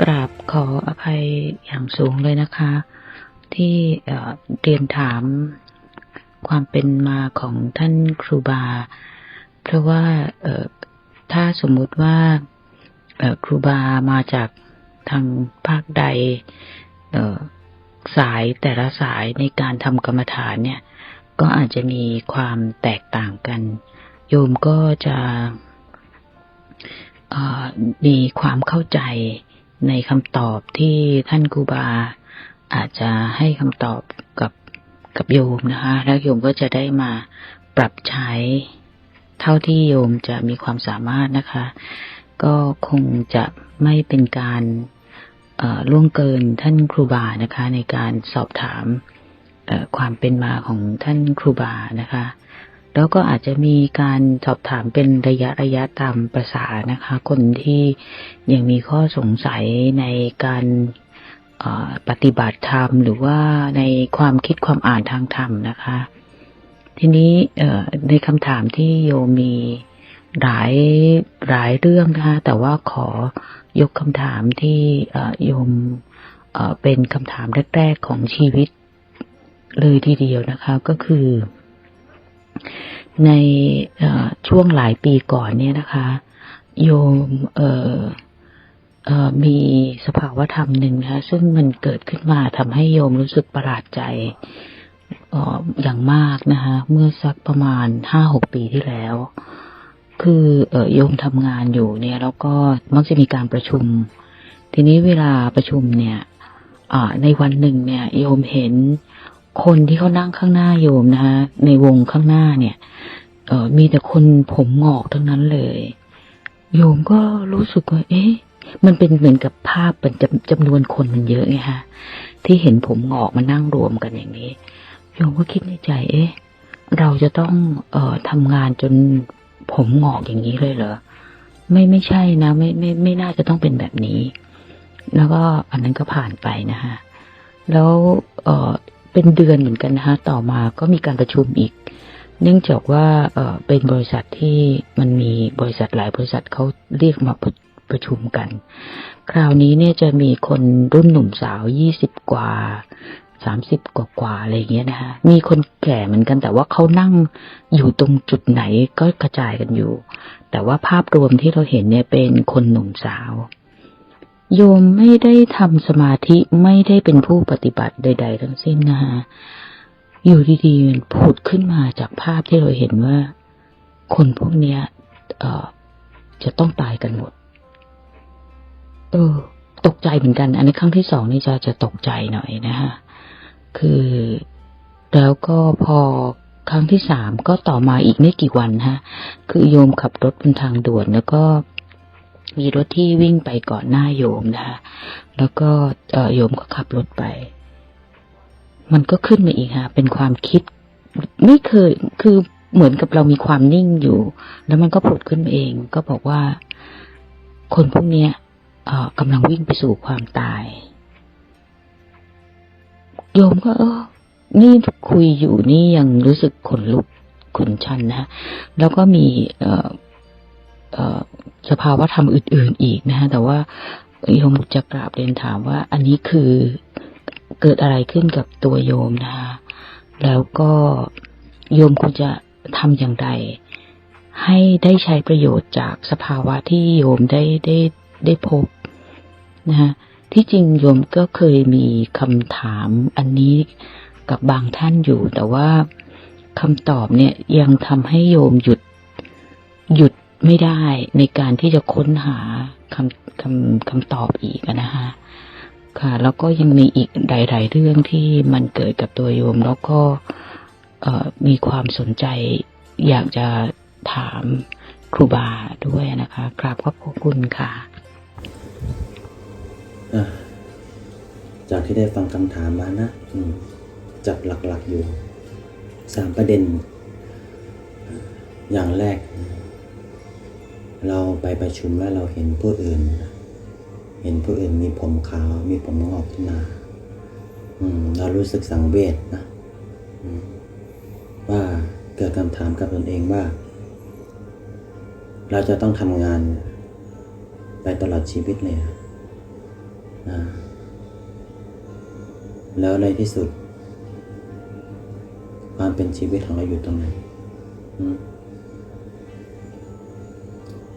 กราบขออภัยอย่างสูงเลยนะคะ ที่เรียนถามความเป็นมาของท่านครูบา เพราะว่าถ้าสมมุติว่าครูบามาจากทางภาคใดสายแต่ละสายในการทำกรรมฐานเนี่ย ก็อาจจะมีความแตกต่างกัน โยมก็จะมีความเข้าใจ ในคำตอบที่ท่านครูบา อาจจะให้คำตอบกับกับโยมนะคะ แล้วโยมก็จะได้มาปรับใช้ เท่าที่โยมจะมีความสามารถนะคะ ก็คงจะไม่เป็นการล่วงเกินท่านครูบานะคะ ในการสอบถามความเป็นมาของท่านครูบานะคะ แล้วก็อาจจะมีการสอบถามเป็นระยะระยะตามประษานะคะ คนที่ยังมีข้อสงสัยในการปฏิบัติธรรม หรือว่าในความคิดความอ่านทางธรรมนะคะ ทีนี้ในคำถามที่โยมมีหลายหลายเรื่องนะคะแต่ว่าขอยกคำถามที่โยมเป็นคำถามแรก ๆ ของชีวิตเลยทีเดียวนะคะก็คือ ในช่วงหลายปีก่อนเนี่ยนะคะ โยมเมีสภาวธรรมหนึ่งนะคะซึ่งมันเกิดขึ้นมาทำให้โยมรู้สึกประหลาดใจอออย่างมากนะคะ เมื่อสักประมาณห้าหกปีที่แล้ว คือออโยมทำงานอยู่เนี่ย แล้วก็มักจะมีการประชุม ทีนี้เวลาประชุมเนี่ยในวันหนึ่งเนี่ย โยมเห็น คนที่เขานั่งข้างหน้าโยมนะคะ ในวงข้างหน้าเนี่ยเออมีแต่คนผมงอกทั้งนั้นเลย โยมก็รู้สึกว่า เอ๊ะ มันเป็นเหมือนกับภาพเป็นจำจำนวนคนมันเยอะไงฮะ ที่เห็นผมงอกมานั่งรวมกันอย่างนี้ โยมก็คิดในใจ เอ๊ะ เราจะต้องเอ่อทำงานจนผมงอกอย่างนี้เลยเหรอ ไม่ไม่ใช่นะไม่ไม่ไม่น่าจะต้องเป็นแบบนี้ แล้วก็อันนั้นก็ผ่านไปนะฮะ แล้วเอ่อ เป็นเดือนเหมือนกันนะฮะต่อมาก็มีการประชุมอีก เนื่องจากว่าเอ่อเป็นบริษัทที่มันมีบริษัทหลายบริษัทเขาเรียกมาประประชุมกัน คราวนี้เนี่ยจะมีคนรุ่นหนุ่มสาวยี่สิบกว่าสามสิบกว่ากว่าอะไรเงี้ยนะคะมีคนแก่เหมือนกันแต่ว่าเขานั่งอยู่ตรงจุดไหนก็กระจายกันอยู่ แต่ว่าภาพรวมที่เราเห็นเนี่ยเป็นคนหนุ่มสาว โยมไม่ได้ทำสมาธิไม่ได้เป็นผู้ปฏิบัติใด ๆ ทั้งสิ้นนะคะอยู่ดีๆมันผุดขึ้นมาจากภาพที่เราเห็นว่า คนพวกเนี้ยเออจะต้องตายกันหมด เออ ตกใจเหมือนกัน อันนี้ครั้งที่สองนี่จะจะตกใจหน่อยนะฮะคือแล้วก็พอครั้งที่สามก็ต่อมาอีกไม่กี่วันฮะ คือโยมขับรถบนทางด่วนแล้วก็ มีรถที่วิ่งไปก่อนหน้าโยมนะคะ แล้วก็โยมก็ขับรถไป มันก็ขึ้นมาอีกฮะเป็นความคิด ไม่เคย คือเหมือนกับเรามีความนิ่งอยู่ แล้วมันก็ผุดขึ้นมาเอง ก็บอกว่า คนพวกนี้เออกำลังวิ่งไปสู่ความตาย โยมก็ เออ นี่คุยอยู่นี่ยังรู้สึกขนลุกขนชันนะ แล้วก็มีเอ สภาวะธรรมอื่น ๆอีกนะฮะแต่ว่าโยมจะกราบเรียนถามว่า อันนี้คือเกิดอะไรขึ้นกับตัวโยมนะคะแล้วก็โยมควรจะทำอย่างไร ให้ได้ใช้ประโยชน์จากสภาวะที่โยมได้ได้ได้พบนะฮะที่จริงโยมก็เคยมีคำถามอันนี้กับบางท่านอยู่ แต่ว่าคำตอบเนี่ยยังทำให้โยมหยุดหยุด ไม่ได้ในการที่จะค้นหาคำคำคำตอบอีกนะคะค่ะ แล้วก็ยังมีอีกหลาย ๆ เรื่องที่มันเกิดกับตัวโยม แล้วก็มีความสนใจอยากจะถามครูบาด้วยนะคะกราบขอบคุณค่ะ จากที่ได้ฟังคำถามมานะจับหลัก ๆ อยู่สามประเด็น อย่างแรก เราไปประชุมแล้วเราเห็นผู้อื่น เห็นผู้อื่นมีผมขาว มีผมงอกขึ้นมาอืมเรารู้สึกสังเวชนะว่าเกิดคำถามกับตนเองว่า เราจะต้องทำงานไปตลอดชีวิตเลยเหรออ่าแล้วในที่สุด ความเป็นชีวิตของเราอยู่ตรงไหน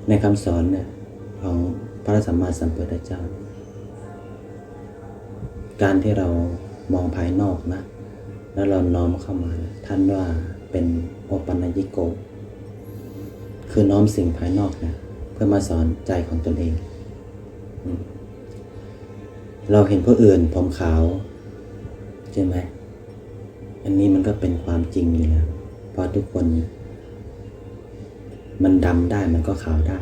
ในคำสอนเนี่ยของพระสัมมาสัมพุทธเจ้า การที่เรามองภายนอกนะ แล้วเราน้อมเข้ามา ท่านว่าเป็นโอปัญญิโก คือน้อมสิ่งภายนอกนะเพื่อมาสอนใจของตนเอง เราเห็นผู้อื่นผมขาว ใช่ไหม อันนี้มันก็เป็นความจริงอยู่แล้วเพราะทุกคน มันดำได้มันก็ขาวได้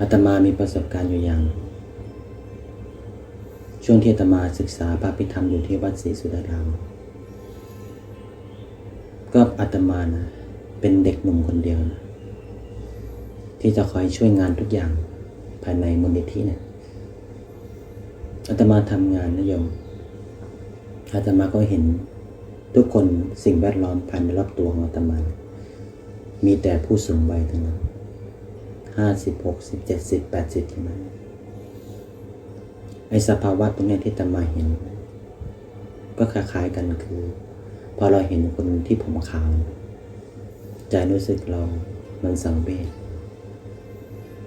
อาตมามีประสบการณ์อยู่อย่าง ช่วงที่อาตมาศึกษาพระพิธรรมอยู่ที่วัดศรีสุดารามก็อาตมานะเป็นเด็กหนุ่มคนเดียวนะที่จะคอยช่วยงานทุกอย่างภายในมูลนิธิเนี่ยอาตมาทำงานนะโยมอาตมาก็เห็นทุกคนสิ่งแวดล้อมภายในรอบตัวของอาตมา มีแต่ผู้สูงวัยทั้งนั้นห้าสิบหกสิบเจ็ดสิบแปดสิบทั้งนั้นไอสภาวะตรงนี้ที่อาตมาเห็น ก็คล้ายๆกันคือ พอเราเห็นคนที่ผมขาวใจรู้สึกเรามันสังเวช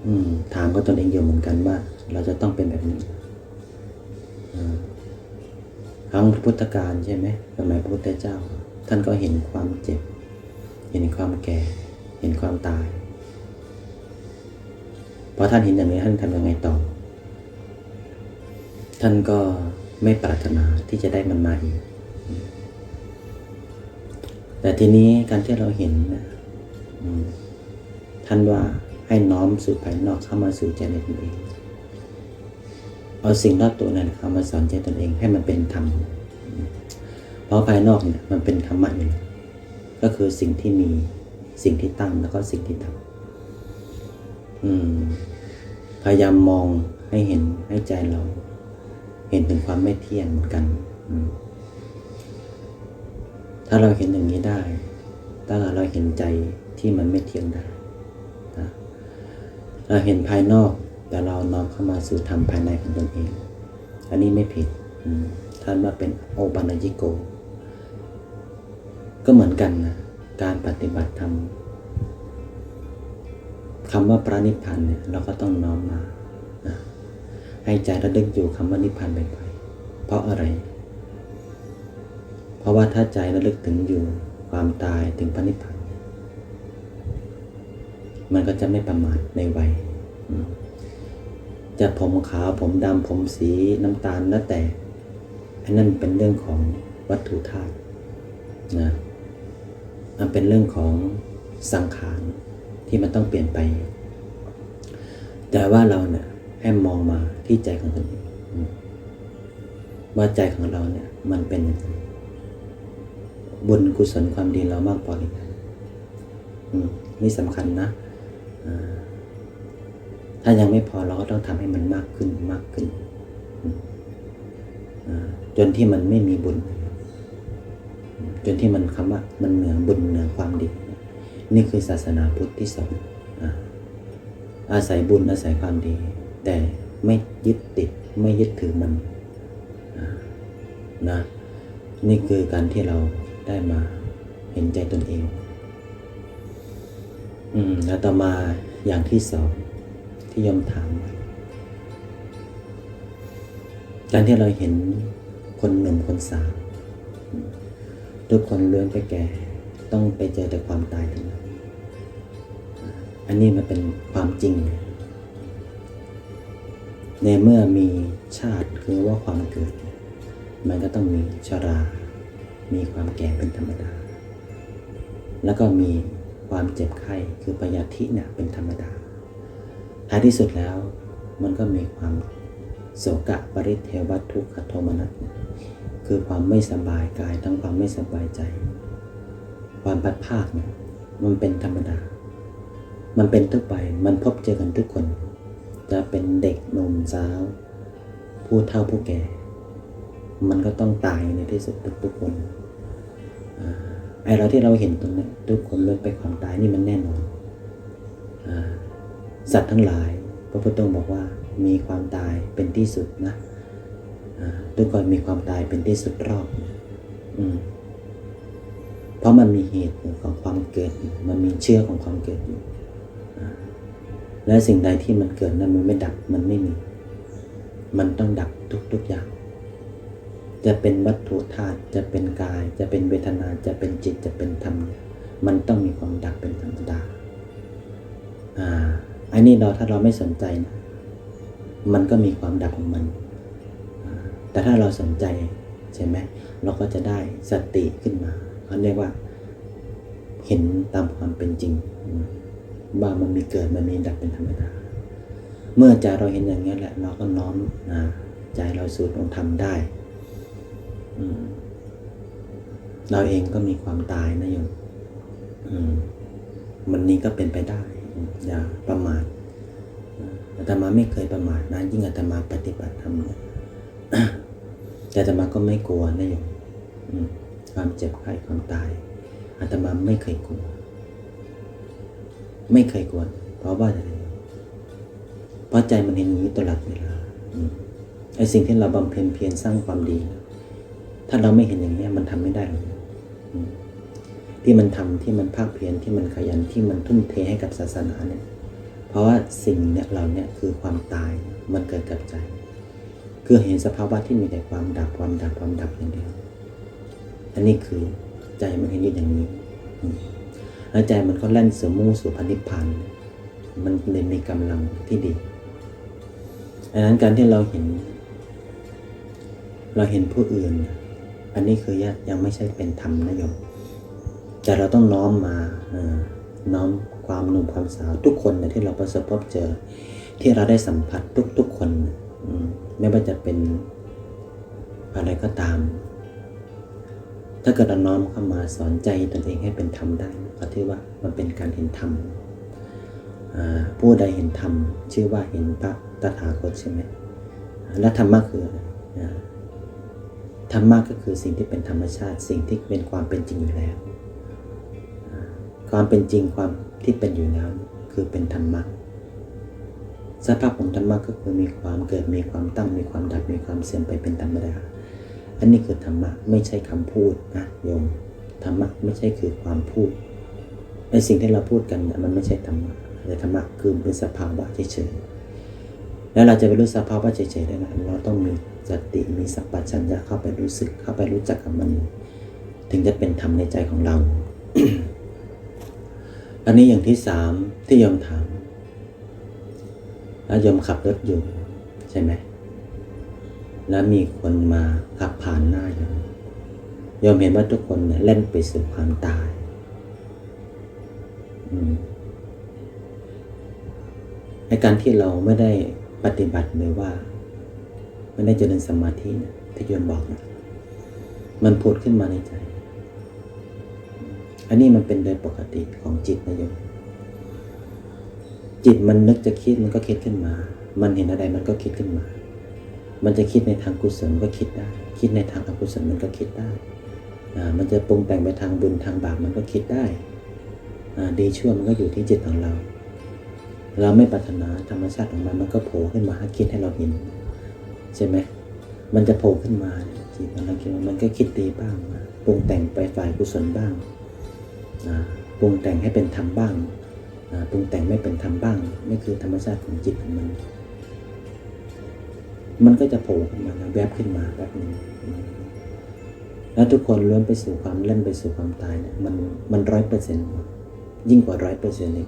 อืมถามก็ตนเองอยู่เหมือนกันว่า เราจะต้องเป็นแบบนี้ครั้งพุทธกาลใช่ไหมสมัยพระพุทธเจ้า ท่านก็เห็นความเจ็บ เห็นความแก่ เห็นความตายพอท่านเห็นอย่างนี้ท่านทำยังไงต่อ ท่านก็ไม่ปรารถนาที่จะได้มันมาอีก แต่ทีนี้การที่เราเห็นนะท่านว่าให้น้อมสู่ภายนอกเข้ามาสู่ใจในตนเอง เอาสิ่งรอบตัวนั้นเข้ามาสอนใจตนเองให้มันเป็นธรรม เพราะภายนอกเนี่ยมันเป็นธรรมะอยู่แล้วก็คือสิ่งที่มี สิ่งที่ตั้งแล้วก็สิ่งที่ดับอืมพยายามมองให้เห็นให้ใจเรา เห็นถึงความไม่เที่ยงเหมือนกัน ถ้าเราเห็นอย่างนี้ได้ ถ้าเราเห็นใจที่มันไม่เที่ยงได้นะเราเห็นภายนอก แต่เราน้อมเข้ามาสู่ธรรมภายในของตนเอง อันนี้ไม่ผิดท่านว่าเป็นโอปัญญิโก ก็เหมือนกันนะ การปฏิบัติธรรมคำว่าพระนิพพานเนี่ยเราก็ต้องน้อมมานะให้ใจระลึกอยู่คำว่านิพพานบ่อยๆเพราะอะไร เพราะว่าถ้าใจระลึกถึงอยู่ความตายถึงพระนิพพานมันก็จะไม่ประมาทในวัย จะผมขาวผมดำผมสีน้ำตาลแล้วแต่อันนั้นเป็นเรื่องของวัตถุธาตุนะ มันเป็นเรื่องของสังขารที่มันต้องเปลี่ยนไป แต่ว่าเราเนี่ยให้มองมาที่ใจของตนเองว่าใจของเราเนี่ย มันเป็นยังไงบุญกุศลความดีเรามากพอหรือยังอืมนี่สำคัญนะถ้ายังไม่พอเราก็ต้องทำให้มันมากขึ้นมากขึ้นจนที่มันไม่มีบุญ จนที่มันคำว่ามันเหนือบุญเหนือความดี นี่คือศาสนาพุทธที่สอนอาศัยบุญอาศัยความดี แต่ไม่ยึดติดไม่ยึดถือมันนะนี่คือการที่เราได้มาเห็นใจตนเอง อืมแล้วต่อมาอย่างที่สองที่ยมถามการที่เราเห็นคนหนุ่มคนสาว ทุกคนเลื่อนไปแก่ ต้องไปเจอแต่ความตายทั้งนั้นอันนี้มันเป็นความจริง ในเมื่อมีชาติคือว่าความเกิด มันก็ต้องมีชรา มีความแก่เป็นธรรมดา แล้วก็มีความเจ็บไข้คือปยาธิเนี่ยเป็นธรรมดา ท้ายที่สุดแล้วมันก็มีความโศกะปริเทวทุกขโทมนัส คือความไม่สบายกายทั้งความไม่สบายใจ ความพัดภาคเนี่ยมันเป็นธรรมดา มันเป็นทุกไปมันพบเจอกันทุกคน จะเป็นเด็กหนุ่มสาว ผู้เฒ่าผู้แก่ มันก็ต้องตายในที่สุดทุกๆคนอาไอเราที่เราเห็นตรงนี้ทุกคนลิกไปความตายนี่มันแน่นอนอสัตว์ทั้งหลาย พระพุทธองค์บอกว่ามีความตายเป็นที่สุดนะ ทุกคนมีความตายเป็นที่สุดรอบอืมเพราะมันมีเหตุของความเกิด มันมีเชื่อของความเกิดอยู่และสิ่งใดที่มันเกิดนั้นมันไม่ดับ มันไม่มี มันต้องดับทุกๆอย่าง จะเป็นวัตถุธาตุ จะเป็นกาย จะเป็นเวทนา จะเป็นจิต จะเป็นธรรม มันต้องมีความดับเป็นธรรมดา อ่า อันนี้เราถ้าเราไม่สนใจนะ มันก็มีความดับของมัน แต่ถ้าเราสนใจใช่ไหมเราก็จะได้สติขึ้นมาเขาเรียกว่า เห็นตามความเป็นจริงว่ามันมีเกิดมันมีดับเป็นธรรมดาเมื่อใจเราเห็นอย่างนี้แหละ เราก็น้อมนะใจเราสู่องค์ธรรมได้เราเองก็มีความตายนะโยมมันนี้ก็เป็นไปได้ อย่าประมาทอาตมาไม่เคยประมาทนะยิ่งอาตมาปฏิบัติธรรมเนี่ย แต่อาตมาก็ไม่กลัวนะโยมอืมความเจ็บไข้ความตายอาตมาไม่เคยกลัว ไม่เคยกลัว เพราะว่าอะไรเพราะใจมันเห็นอย่างนี้ตลอดเวลาอไอ้สิ่งที่เราบำเพ็ญเพียรสร้างความดี ถ้าเราไม่เห็นอย่างนี้มันทำไม่ได้หรอกที่มันทำที่มันภาคเพียรที่มันขยันที่มันทุ่มเทให้กับศาสนาเนี่ย เพราะว่าสิ่งเนี่ยเราเนี่ยคือความตายมันเกิดกับใจ คือเห็นสภาวะที่มีแต่ความดับความดับความดับอย่างเดียวอันนี้คือใจมันเห็นอยู่อย่างนี้แล้วใจมันก็แล่นสู่มุ่งสู่พันิพพานมันเลยมีกำลังที่ดีดังนั้นการที่เราเห็น เราเห็นผู้อื่น อันนี้คือยังไม่ใช่เป็นธรรมนะโยมแต่เราต้องน้อมมาน้อมความหนุ่มความสาวทุกคนที่เราประสบพบเจอ ที่เราได้สัมผัสทุกๆคน ไม่ว่าจะเป็นอะไรก็ตาม ถ้าเกิดเราน้อมเข้ามาสอนใจตนเองให้เป็นธรรมได้ก็ถือว่ามันเป็นการเห็นธรรมผู้ใดเห็นธรรมชื่อว่าเห็นพระตถาคตใช่ไหมและธรรมะคืออะไรธรรมะก็คือสิ่งที่เป็นธรรมชาติสิ่งที่เป็นความเป็นจริงอยู่แล้ว ความเป็นจริงความที่เป็นอยู่แล้วคือเป็นธรรมะ สภาพของธรรมะก็คือมีความเกิดมีความตั้งมีความดับมีความเสื่อมไปเป็นธรรมดา อันนี้คือธรรมะไม่ใช่คำพูดนะโยมธรรมะไม่ใช่คือความพูดไอ้สิ่งที่เราพูดกันเนี่ยมันไม่ใช่ธรรมะแต่ธรรมะคือเป็นสภาวะเฉยๆแล้วเราจะไปรู้สภาวะเฉยๆได้ไงเราต้องมีสติมีสัพพัญญะเข้าไปรู้สึกเข้าไปรู้จักกับมัน ถึงจะเป็นธรรมในใจของเรา อันนี้อย่างที่สามที่โยมถาม แล้วยมขับรถอยู่ ใช่ไหม แล้วมีคนมาขับผ่านหน้าโยมยมเห็นว่าทุกคนเนี่ยเล่นไปสู่ความตายในการที่เราไม่ได้ปฏิบัติหรือว่า ไม่ได้เจริญสมาธิเนี่ยที่โยมบอกนะมันผุดขึ้นมาในใจ อันนี้มันเป็นโดยปกติของจิตนะโยม จิตมันนึกจะคิดมันก็คิดขึ้นมา มันเห็นอะไรมันก็คิดขึ้นมา มันจะคิดในทางกุศลก็คิดได้ คิดในทางอกุศลมันก็คิดได้อ่ามันจะปรุงแต่งไปทางบุญทางบาปมันก็คิดได้อ่าดีชั่วมันก็อยู่ที่จิตของเรา เราไม่ปรารถนาธรรมชาติของมันมันก็โผล่ขึ้นมาให้คิดให้เราเห็นใช่ไหมมันจะโผล่ขึ้นมาจิตของเราคิดว่ามันก็คิดดีบ้างปรุงแต่งไปฝ่ายกุศลบ้างอ่าปรุงแต่งให้เป็นธรรมบ้าง ปรุงแต่งไม่เป็นธรรมบ้างนี่คือธรรมชาติของจิตของมันมันก็จะโผล่ขึ้นมานะแวบขึ้นมาแวบหนึ่งแล้วทุกคนล้วนไปสู่ความเล่นไปสู่ความตายเนี่ยมันมันร้อยเปอร์เซ็นต์ยิ่งกว่าร้อยเปอร์เซ็นต์เลย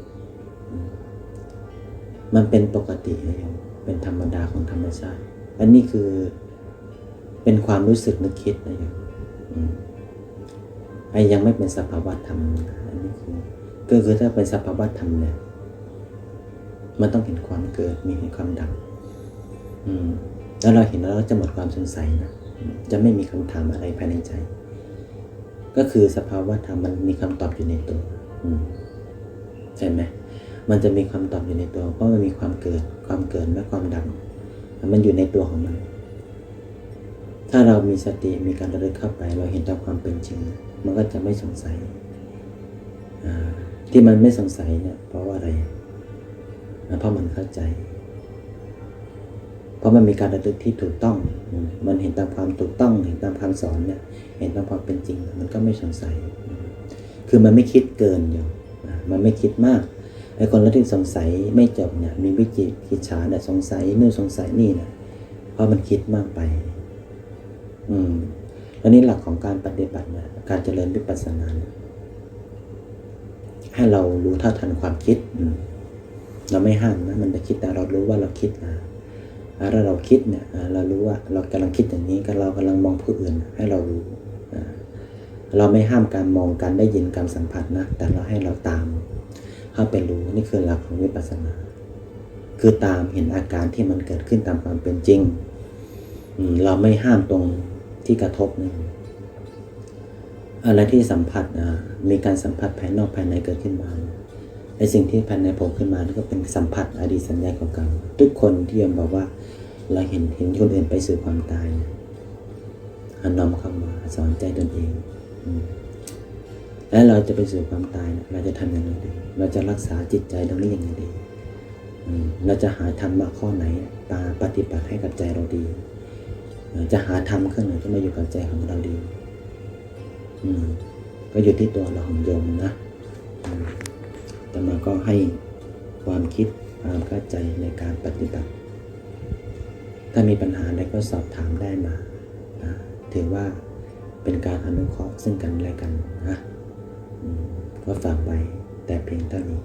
มันเป็นปกติเลยโยมเป็นธรรมดาของธรรมชาติ อันนี้คือเป็นความรู้สึกนึกคิดนะโยมอืมไอ้ยังไม่เป็นสภาวะธรรมอันนี้คือ ก็คือถ้าเป็นสภาวะธรรมเนี่ยมันต้องเห็นความเกิดมีเห็นความดับอืมแล้วเราเห็นแล้วเราจะหมดความสงสัยนะจะไม่มีคำถามอะไรภายในใจ ก็คือสภาวะธรรมมันมีคำตอบอยู่ในตัวใช่ไหมมันจะมีคำตอบอยู่ในตัว เพราะมันมีความเกิด ความเกิดและความดับมันอยู่ในตัวของมัน ถ้าเรามีสติมีการระลึกเข้าไป เราเห็นตามความเป็นจริง มันก็จะไม่สงสัยอ่า ที่มันไม่สงสัยเนี่ยเพราะว่าอะไรอ่าเพราะมันเข้าใจ เพราะมันมีการระลึกที่ถูกต้อง มันเห็นตามความถูกต้อง เห็นตามคำสอนเนี่ย เห็นตามความเป็นจริง มันก็ไม่สงสัย คือมันไม่คิดเกินอยู่ มันไม่คิดมาก ไอ้คนที่สงสัยไม่จบเนี่ย มีวิจิตกิจฉาเนี่ยสงสัยนู่นสงสัยนี่นะเพราะมันคิดมากไป อืมแล้วนี่หลักของการปฏิบัติเนี่ยการเจริญวิปัสสนาเนี่ย ให้เรารู้เท่าทันความคิด เราไม่ห้ามนะมันจะคิดแต่เรารู้ว่าเราคิดนะถ้าเราคิดเนี่ยเรารู้ว่าเรากำลังคิดอย่างนี้ก็เรากำลังมองผู้อื่น ให้เรารู้ เราไม่ห้ามการมองการได้ยินการสัมผัสนะ แต่เราให้เราตามเข้าไปรู้นี่คือหลักของวิปัสสนา คือตามเห็นอาการที่มันเกิดขึ้นตามความเป็นจริง เราไม่ห้ามตรงที่กระทบนะ อะไรที่สัมผัสมีการสัมผัสภายนอกภายในเกิดขึ้นมาไอสิ่งที่ภายในโผล่ขึ้นมานี่ก็เป็นสัมผัสอดีตสัญญาเก่าๆทุกคนที่ยังบอกว่าเราเห็นเห็นคนอื่นไปสู่ความตายเนี่ยเอานน้อมเข้ามาสอนใจตนเองแล้วเราจะไปสู่ความตายเนี่ยเราจะทำยังไงดี เราจะรักษาจิตใจตรงนี้ยังไงดีเราจะหาธรรมะข้อไหนตาปฏิบัติให้กับใจเราดี จะหาธรรมเครื่องไหนที่มาอยู่กับใจของเราดี ก็อยู่ที่ตัวเราของโยมนะแต่มาก็ให้ความคิดความเข้าใจในการปฏิบัติ ถ้ามีปัญหาอะไรก็สอบถามได้มานะถือว่าเป็นการอนุเคราะห์ซึ่งกันและกันนะก็ฝากไว้แต่เพียงเท่านี้